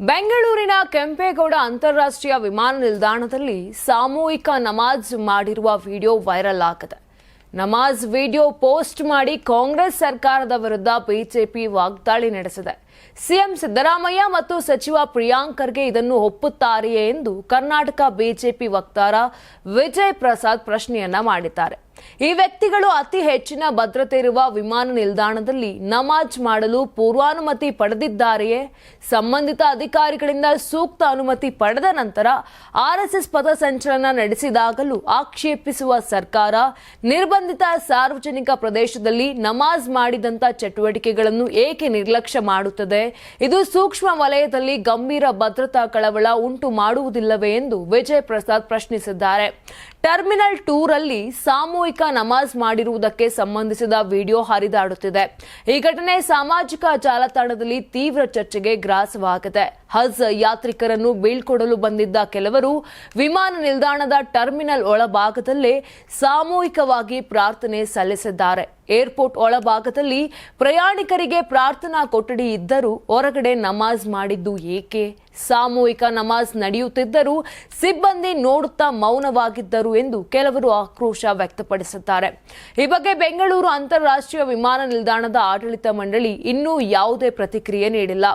ಬೆಂಗಳೂರಿನ ಕೆಂಪೇಗೌಡ ಅಂತಾರಾಷ್ಟ್ರೀಯ ವಿಮಾನ ನಿಲ್ದಾಣದಲ್ಲಿ ಸಾಮೂಹಿಕ ನಮಾಜ್ ಮಾಡಿರುವ ವಿಡಿಯೋ ವೈರಲ್ ಆಗಿದೆ. ನಮಾಜ್ ವಿಡಿಯೋ ಪೋಸ್ಟ್ ಮಾಡಿ ಕಾಂಗ್ರೆಸ್ ಸರ್ಕಾರದ ವಿರುದ್ಧ ಬಿಜೆಪಿ ವಾಗ್ದಾಳಿ ನಡೆಸಿದೆ. ಸಿಎಂ ಸಿದ್ದರಾಮಯ್ಯ ಮತ್ತು ಸಚಿವ ಪ್ರಿಯಾಂಕರ್ಗೆ ಇದನ್ನು ಒಪ್ಪುತ್ತಾರೆಯೇ ಎಂದು ಕರ್ನಾಟಕ ಬಿಜೆಪಿ ವಕ್ತಾರ ವಿಜಯ್ ಪ್ರಸಾದ್ ಪ್ರಶ್ನೆಯನ್ನ ಮಾಡಿದ್ದಾರೆ. ಈ ವ್ಯಕ್ತಿಗಳು ಅತಿ ಹೆಚ್ಚಿನ ಭದ್ರತೆ ಇರುವ ವಿಮಾನ ನಿಲ್ದಾಣದಲ್ಲಿ ನಮಾಜ್ ಮಾಡಲು ಪೂರ್ವಾನುಮತಿ ಪಡೆದಿದ್ದಾರೆಯೇ? ಸಂಬಂಧಿತ ಅಧಿಕಾರಿಗಳಿಂದ ಸೂಕ್ತ ಅನುಮತಿ ಪಡೆದ ನಂತರ ಆರ್ಎಸ್ಎಸ್ ಪಥಸಂಚಲನ ನಡೆಸಿದಾಗಲೂ ಆಕ್ಷೇಪಿಸುವ ಸರ್ಕಾರ ನಿರ್ಬಂಧಿತ ಸಾರ್ವಜನಿಕ ಪ್ರದೇಶದಲ್ಲಿ ನಮಾಜ್ ಮಾಡಿದಂಥ ಚಟುವಟಿಕೆಗಳನ್ನು ಏಕೆ ನಿರ್ಲಕ್ಷ್ಯ ಮಾಡುತ್ತದೆ? ಇದು ಸೂಕ್ಷ್ಮ ವಲಯದಲ್ಲಿ ಗಂಭೀರ ಭದ್ರತಾ ಕಳವಳ ಉಂಟು ಮಾಡುವುದಿಲ್ಲವೇ ಎಂದು ವಿಜಯ್ ಪ್ರಸಾದ್ ಪ್ರಶ್ನಿಸಿದ್ದಾರೆ. ಟರ್ಮಿನಲ್ ಟೂರಲ್ಲಿ ಸಾಮೂಹಿಕ ನಮಾಜ್ ಮಾಡಿರುವುದಕ್ಕೆ ಸಂಬಂಧಿಸಿದ ವಿಡಿಯೋ ಹರಿದಾಡುತ್ತಿದೆ. ಈ ಘಟನೆ ಸಾಮಾಜಿಕ ಜಾಲತಾಣದಲ್ಲಿ ತೀವ್ರ ಚರ್ಚೆಗೆ ಗ್ರಾಸವಾಗಿದೆ. ಹಜ್ ಯಾತ್ರಿಕರನ್ನು ಬೀಳ್ಕೊಡಲು ಬಂದಿದ್ದ ಕೆಲವರು ವಿಮಾನ ನಿಲ್ದಾಣದ ಟರ್ಮಿನಲ್ ಒಳಭಾಗದಲ್ಲೇ ಸಾಮೂಹಿಕವಾಗಿ ಪ್ರಾರ್ಥನೆ ಸಲ್ಲಿಸಿದ್ದಾರೆ. ಏರ್ಪೋರ್ಟ್ ಒಳಭಾಗದಲ್ಲಿ ಪ್ರಯಾಣಿಕರಿಗೆ ಪ್ರಾರ್ಥನಾ ಕೊಠಡಿ ಇದ್ದರೂ ಹೊರಗಡೆ ನಮಾಜ್ ಮಾಡಿದ್ದು ಏಕೆ? ಸಾಮೂಹಿಕ ನಮಾಜ್ ನಡೆಯುತ್ತಿದ್ದರೂ ಸಿಬ್ಬಂದಿ ನೋಡುತ್ತಾ ಮೌನವಾಗಿದ್ದರು ಎಂದು ಕೆಲವರು ಆಕ್ರೋಶ ವ್ಯಕ್ತಪಡಿಸುತ್ತಾರೆ ಈ ಬಗ್ಗೆ ಬೆಂಗಳೂರು ಅಂತಾರಾಷ್ಟ್ರೀಯ ವಿಮಾನ ನಿಲ್ದಾಣದ ಆಡಳಿತ ಮಂಡಳಿ ಇನ್ನೂ ಯಾವುದೇ ಪ್ರತಿಕ್ರಿಯೆ ನೀಡಿಲ್ಲ.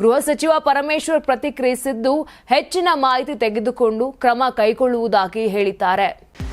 ಗೃಹ ಸಚಿವ ಪರಮೇಶ್ವರ್ ಪ್ರತಿಕ್ರಿಯಿಸಿದ್ದು ಹೆಚ್ಚಿನ ಮಾಹಿತಿ ತೆಗೆದುಕೊಂಡು ಕ್ರಮ ಕೈಗೊಳ್ಳುವುದಾಗಿ ಹೇಳಿದ್ದಾರೆ.